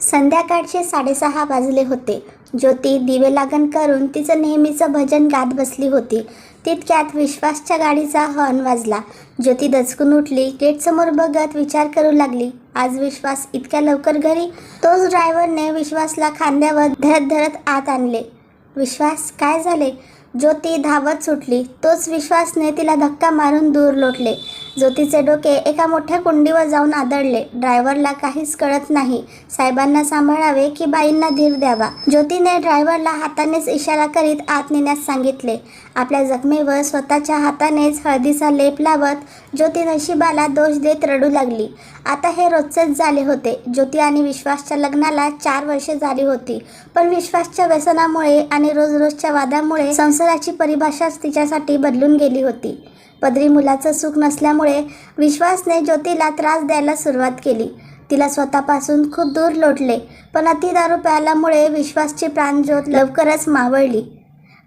संध्याकाळचे साडेसहा वाजले होते. ज्योती दिवे लागण करून तिचं नेहमीचं भजन गात बसली होती. तितक्यात विश्वासच्या गाडीचा हॉर्न वाजला. ज्योती दचकून उठली गेटसमोर बघत विचार करू लागली. आज विश्वास इतक्या लवकर घरी? तोच ड्रायव्हरने विश्वासला खांद्यावर धरत धरत आत आणले. विश्वास काय झाले? ज्योती धावत सुटली. तोच विश्वासने तिला धक्का मारून दूर लोटले. ज्योतीचे डोके एका मोठ्या कुंडीवर जाऊन आदळले. ड्रायव्हरला काहीच कळत नाही. साहेबांना सांभाळावे की बाईंना धीर द्यावा? ज्योतीने ड्रायव्हरला हातानेच इशारा करीत आत नेण्यास सांगितले. आपल्या जखमेवर स्वतःच्या हातानेच हळदीचा लेप लावत ज्योती नशिबाला दोष देत रडू लागली. आता हे रोजचेच झाले होते. ज्योती आणि विश्वासच्या लग्नाला चार वर्षे झाली होती. पण विश्वासच्या व्यसनामुळे आणि रोज रोजच्या वादामुळे संसाराची परिभाषाच तिच्यासाठी बदलून गेली होती. पदरी मुलाचं सुख नसल्यामुळे विश्वासने ज्योतीला त्रास द्यायला सुरुवात केली. तिला स्वतःपासून खूप दूर लोटले पण अति दारू प्यायल्यामुळे विश्वासची प्राणज्योत लवकरच मावळली.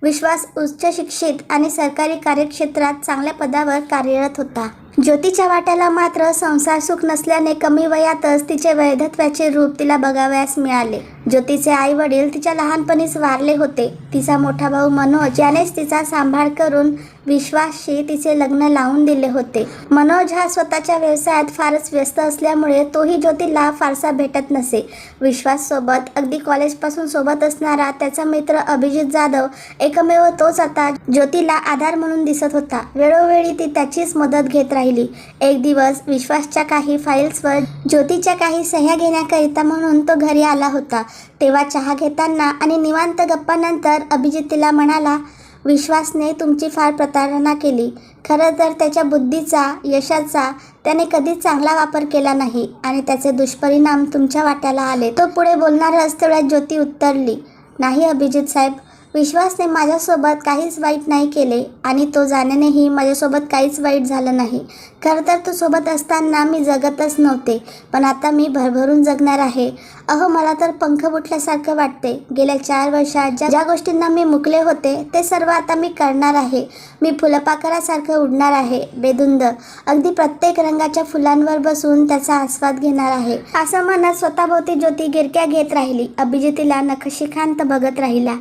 विश्वास उच्च शिक्षित आणि सरकारी कार्यक्षेत्रात चांगल्या पदावर कार्यरत होता. ज्योतीच्या वाट्याला मात्र संसार सुख नसल्याने कमी वयातच तिचे वैधत्वाचे रूप तिला बघावयास मिळाले. ज्योतीचे आई वडील तिच्या लहानपणीच वारले होते. तिचा मोठा भाऊ मनोज यानेच तिचा सांभाळ करून विश्वासशी तिचे लग्न लावून दिले होते. मनोज हा स्वतःच्या व्यवसायात फारच व्यस्त असल्यामुळे तोही ज्योतीला फारसा भेटत नसे. विश्वाससोबत अगदी कॉलेजपासून सोबत असणारा त्याचा मित्र अभिजित जाधव एकमेव तोच आता ज्योतीला आधार म्हणून दिसत होता. वेळोवेळी ती त्याचीच मदत घेत राहिली. एक दिवस विश्वासच्या काही फाईल्सवर ज्योतीच्या काही सह्या घेण्याकरिता म्हणून तो घरी आला होता. तेव्हा चहा घेताना आणि निवांत गप्पानंतर अभिजित तिला म्हणाला विश्वासने तुमची फार प्रतारणा केली. खरं तर त्याच्या बुद्धीचा यशाचा त्याने कधीच चांगला वापर केला नाही आणि त्याचे दुष्परिणाम तुमच्या वाट्याला आले. तो पुढे बोलणारच तेवढ्यात ज्योती उत्तरली. नाही अभिजित साहेब विश्वासने माझ्यासोबत काहीच वाईट नाही केले आणि तो जाण्यानेही माझ्यासोबत काहीच वाईट झालं नाही. खरं तर तो सोबत असताना मी जगतच नव्हते पण आता मी भरभरून जगणार आहे. अहो मला तर पंख फुटल्यासारखं वाटते. गेल्या चार वर्षात ज्या ज्या गोष्टींना मी मुकले होते ते सर्व आता मी करणार आहे. मी फुलपाखरासारखं उडणार आहे बेधुंद अगदी प्रत्येक रंगाच्या फुलांवर बसून त्याचा आस्वाद घेणार आहे. असं म्हणत स्वतःभोवती ज्योती गिरक्या घेत राहिली. अभिजितीला नखशिखांत बघत राहिला.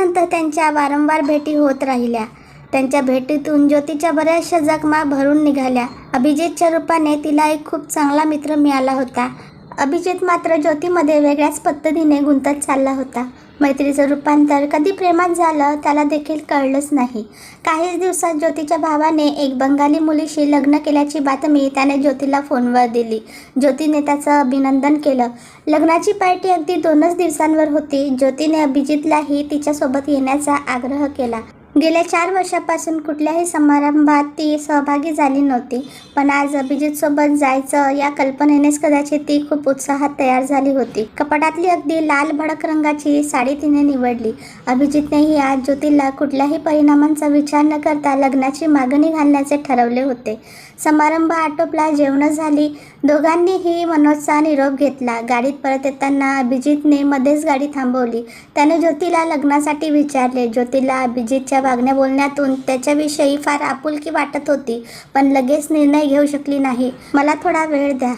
त्यानंतर त्यांच्या वारंवार भेटी होत राहिल्या. त्यांच्या भेटीतून ज्योतीच्या बऱ्याचशा जखमा भरून निघाल्या. अभिजितच्या रूपाने तिला एक खूप चांगला मित्र मिळाला होता. अभिजित मात्र ज्योतीमध्ये वेगळ्याच पद्धतीने गुंतत चालला होता. मैत्रीचं रूपांतर कधी प्रेमात झालं त्याला देखील कळलंच नाही. काहीच दिवसात ज्योतीच्या भावाने एक बंगाली मुलीशी लग्न केल्याची बातमी त्याने ज्योतीला फोनवर दिली. ज्योतीने त्याचं अभिनंदन केलं. लग्नाची पार्टी अगदी दोनच दिवसांवर होती. ज्योतीने अभिजितलाही तिच्यासोबत येण्याचा आग्रह केला. गेल्या चार वर्षापासून कुठल्याही समारंभात ती सहभागी झाली नव्हती. पण आज अभिजितसोबत जायचं या कल्पनेनेच कदाचित ती खूप उत्साहात तयार झाली होती. कपाटातली अगदी लाल भडक रंगाची साडी तिने निवडली. अभिजितनेही आज ज्योतीला कुठल्याही परिणामांचा विचार न करता लग्नाची मागणी घालण्याचे ठरवले होते. समारंभ आटोपला जेवणं झाली. दोघांनीही मनोजचा निरोप घेतला. गाडीत परत येताना अभिजितने मध्येच गाडी थांबवली. त्याने ज्योतीला लग्नासाठी विचारले. ज्योतीला अभिजितच्या वागण्या बोलण्यातून त्याच्याविषयी फार आपुलकी वाटत होती पण लगेच निर्णय घेऊ शकली नाही. मला थोडा वेळ द्या.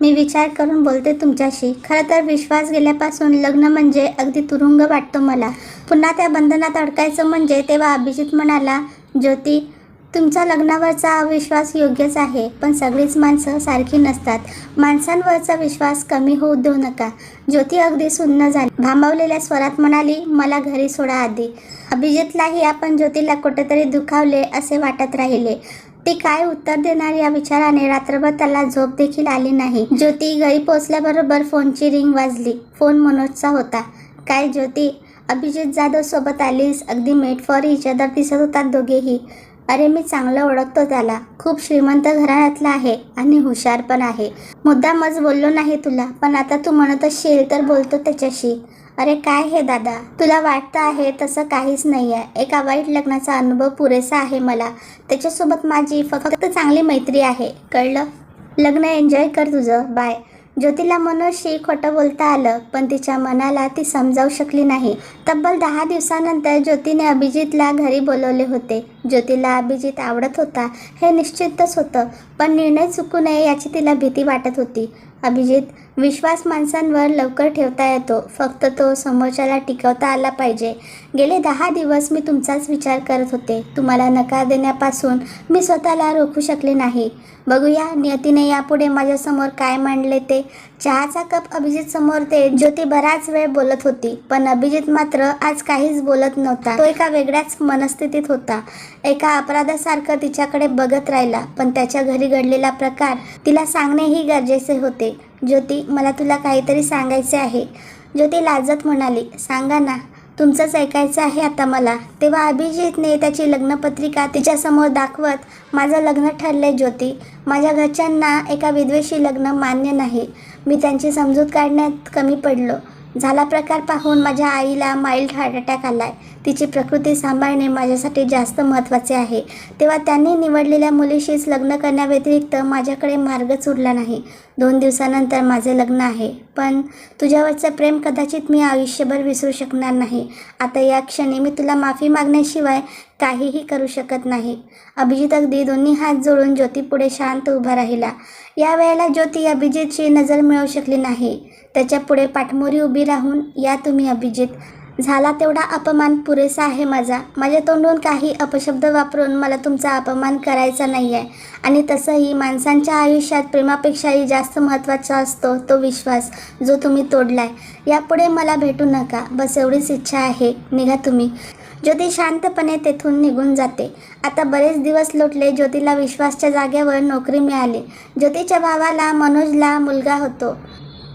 मी विचार करून बोलते तुमच्याशी. खरं तर विश्वास गेल्यापासून लग्न म्हणजे अगदी तुरुंग वाटतो मला. पुन्हा त्या बंधनात अडकायचं म्हणजे तेव्हा अभिजित म्हणाला ज्योती तुमचा लग्नावरचा अविश्वास योग्यच आहे पण सगळीच माणसं सारखी नसतात. माणसांवरचा विश्वास कमी होऊ देऊ नका. ज्योती अगदी सुन्न झाली. भांबवलेल्या स्वरात म्हणाली मला घरी सोडा आधी. अभिजितलाही आपण ज्योतीला कुठेतरी दुखावले असे वाटत राहिले. ती काय उत्तर देणार या विचाराने रात्रभर त्याला झोप देखील आली नाही. ज्योती घरी पोचल्याबरोबर फोनची रिंग वाजली. फोन मनोजचा होता. काय ज्योती अभिजित जाधव सोबत आलीस? अगदी मेट फॉर इच अदर दिसत होतात दोघेही. अरे मी चांगलं ओळखतो त्याला. खूप श्रीमंत घराण्यातला आहे आणि हुशार पण आहे. मुद्दामच बोललो नाही तुला पण आता तू म्हणत असशील तर बोलतो त्याच्याशी. अरे काय हे दादा? तुला वाटतं आहे तसं काहीच नाही आहे एका वाईट लग्नाचा अनुभव पुरेसा आहे मला. त्याच्यासोबत माझी फक्त चांगली मैत्री आहे. कळलं? लग्न एन्जॉय कर तुझं. बाय. ज्योतीला मनोजशी खोटं बोलता आलं पण तिच्या मनाला ती समजावू शकली नाही. तब्बल दहा दिवसानंतर ज्योतीने अभिजितला घरी बोलवले होते. ज्योतीला अभिजित आवडत होता हे निश्चितच होतं पण निर्णय चुकू नये याची तिला भीती वाटत होती. अभिजित विश्वास माणसांवर लवकर ठेवता येतो फक्त तो समोरच्याला टिकवता आला पाहिजे. गेले दहा दिवस मी तुमचाच विचार करत होते. तुम्हाला नकार देण्यापासून मी स्वतःला रोखू शकले नाही. बघूया नियतीने यापुढे माझ्यासमोर काय मांडले ते. चहाचा कप अभिजित समोर ते ज्योती बराच वेळ बोलत होती पण अभिजित मात्र आज काहीच बोलत नव्हता. तो एका वेगळ्याच मनस्थितीत होता. एका अपराधासारखं तिच्याकडे बघत राहिला पण त्याच्या घरी घडलेला प्रकार तिला सांगणेही गरजेचे होते. ज्योती मला तुला काहीतरी सांगायचे आहे. ज्योती लाजत म्हणाली सांगा ना तुमचंच ऐकायचं आहे आता मला. तेव्हा अभिजितने त्याची लग्नपत्रिका तिच्यासमोर दाखवत माझं लग्न ठरलंय ज्योती. माझ्या घरच्यांना एका विद्वेषी लग्न मान्य नाही. मी त्यांची समजूत काढण्यात कमी पडलो. झाला प्रकार पाहून माझ्या आईला माइल्ड हार्ट अटॅक आलाय. तिची प्रकृती सांभाळणे माझ्यासाठी जास्त महत्त्वाचे आहे. तेव्हा त्यांनी निवडलेल्या मुलीशीच लग्न करण्याव्यतिरिक्त माझ्याकडे मार्गच उरला नाही. दोन दिवसानंतर माझे लग्न आहे. पण तुझ्यावरचं प्रेम कदाचित मी आयुष्यभर विसरू शकणार नाही. आता या क्षणी मी तुला माफी मागण्याशिवाय काहीही करू शकत नाही. अभिजित अगदी दोन्ही हात जोडून ज्योतीपुढे शांत उभा राहिला. या वेळेला ज्योती अभिजितची नजर मिळवू शकली नाही. त्याच्या पुढे पाठमोरी उभी राहून या तुम्ही अभिजित. झाला तेवढा अपमान पुरेसा आहे माझा. माझ्या तोंडून काही अपशब्द वापरून मला तुमचा अपमान करायचा नाही आहे आणि तसंही माणसांच्या आयुष्यात प्रेमापेक्षाही जास्त महत्त्वाचा असतो तो विश्वास जो तुम्ही तोडलाय. यापुढे मला भेटू नका. बस एवढीच इच्छा आहे. निघा तुम्ही. ज्योती शांतपणे तेथून निघून जाते. आता बरेच दिवस लोटले ज्योतीला विश्वासच्या जागेवर नोकरी मिळाली. ज्योतीच्या भावाला मनोजला मुलगा होतो.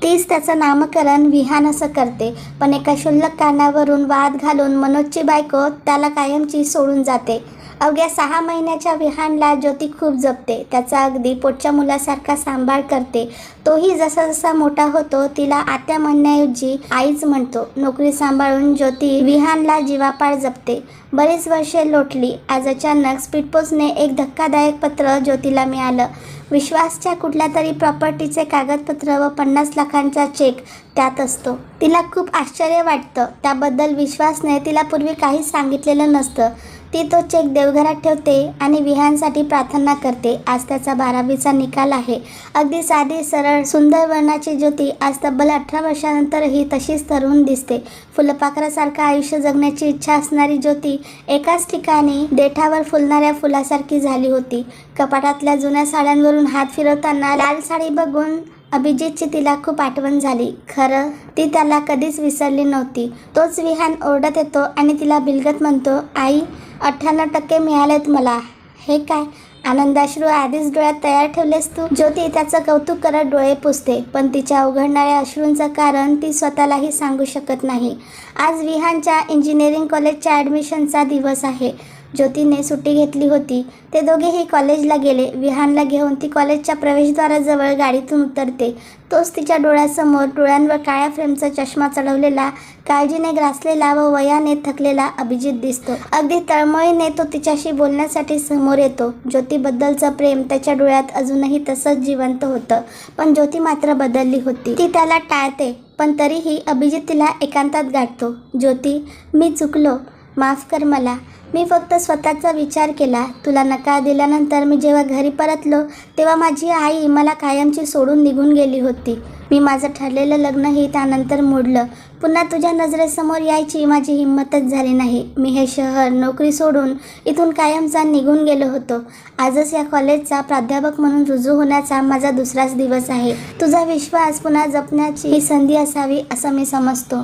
तीच त्याचं नामकरण विहान असं करते. पण एका क्षुल्लक कारणावरून वाद घालून मनोजची बायको त्याला कायमची सोडून जाते. अवघ्या सहा महिन्याच्या विहानला ज्योती खूप जपते. त्याचा अगदी पोटच्या मुलासारखा सांभाळ करते. तोही जसा जसा मोठा होतो तिला आत्या म्हणण्याऐवजी आईच म्हणतो नोकरी सांभाळून ज्योती विहानला जीवापाड जपते. बरीच वर्षे लोटली. आज अचानक स्पीडपोस्टने एक धक्कादायक पत्र ज्योतीला मिळालं. विश्वासच्या कुठल्या तरी प्रॉपर्टीचे कागदपत्र व पन्नास लाखांचा चेक त्यात असतो. तिला खूप आश्चर्य वाटतं. त्याबद्दल विश्वासने तिला पूर्वी काहीच सांगितलेलं नसतं. ती तो चेक देवघरात ठेवते आणि विहांसाठी प्रार्थना करते. आज त्याचा बारावीचा निकाल आहे. अगदी साधी सरळ सुंदर वर्णाची ज्योती आज तब्बल अठरा वर्षानंतरही तशीच तरुण दिसते. फुलपाखरासारखं आयुष्य जगण्याची इच्छा असणारी ज्योती एकाच ठिकाणी देठावर फुलणाऱ्या फुलासारखी झाली होती. कपाटातल्या जुन्या साड्यांवरून हात फिरवताना लाल साडी बघून अभिजितची तिला खूप आठवण झाली. खरं ती त्याला कधीच विसरली नव्हती. तोच विहान ओरडत येतो आणि तिला बिलगत म्हणतो आई अठ्ठ्याण्णव टक्के मिळालेत मला. हे काय आनंदाश्रू आधीच डोळ्यात तयार ठेवलेस तू? ज्योती त्याचं कौतुक करत डोळे पुसते पण तिच्या उघडणाऱ्या अश्रूंचं कारण ती स्वतःलाही सांगू शकत नाही. आज विहानच्या इंजिनिअरिंग कॉलेजच्या ॲडमिशनचा दिवस आहे. ज्योतीने सुट्टी घेतली होती. ते दोघेही कॉलेजला गेले. विहानला घेऊन ती कॉलेजच्या प्रवेशद्वाराजवळ गाडीतून उतरते. तोच तिच्या डोळ्यासमोर डोळ्यांवर काळ्या फ्रेमचा चष्मा चढवलेला काळजीने ग्रासलेला व वयाने थकलेला अभिजित दिसतो. अगदी तळमळीने तो तिच्याशी बोलण्यासाठी समोर येतो. ज्योतीबद्दलचं प्रेम त्याच्या डोळ्यात अजूनही तसंच जिवंत होतं. पण ज्योती मात्र बदलली होती. ती त्याला टाळते पण तरीही अभिजित तिला एकांतात गाठतो. ज्योती मी चुकलो. माफ कर मला. मी फक्त स्वतःचा विचार केला. तुला नकार दिल्यानंतर मी जेव्हा घरी परतलो तेव्हा माझी आई मला कायमची सोडून निघून गेली होती. मी माझं ठरलेलं लग्नही त्यानंतर मोडलं. पुन्हा तुझ्या नजरेसमोर यायची माझी हिंमतच झाली नाही. मी हे शहर नोकरी सोडून इथून कायमचा निघून गेलो होतो. आजच या कॉलेजचा प्राध्यापक म्हणून रुजू होण्याचा माझा दुसराच दिवस आहे. तुझा विश्वास पुन्हा जपण्याची ही संधी असावी असं मी समजतो.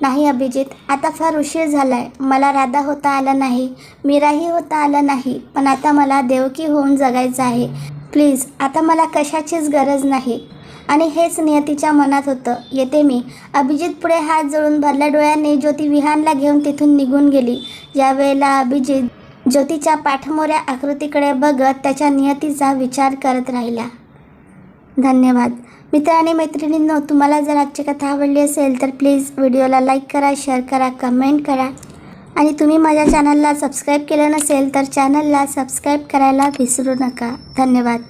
नाही अभिजित आता फार उशीर झाला आहे मला राधा होता आला नाही. मीराही होता आला नाही. पण आता मला देवकी होऊन जगायचं आहे. प्लीज आता मला कशाचीच गरज नाही. आणि हेच नियतीच्या मनात होतं. येते मी. अभिजित पुढे हात जळून भरल्या डोळ्यांनी ज्योती विहानला घेऊन तिथून निघून गेली. ज्यावेळेला अभिजित ज्योतीच्या पाठमोऱ्या आकृतीकडे बघत त्याच्या नियतीचा विचार करत राहिला. धन्यवाद. मित्र आणि मैत्रिणींनो तुम्हाला जर आजची कथा आवडली असेल तर प्लीज व्हिडिओला लाईक करा शेअर करा कमेंट करा. आणि तुम्ही माझ्या चॅनलला सबस्क्राईब केलं नसेल तर चॅनलला सबस्क्राईब करायला विसरू नका. धन्यवाद.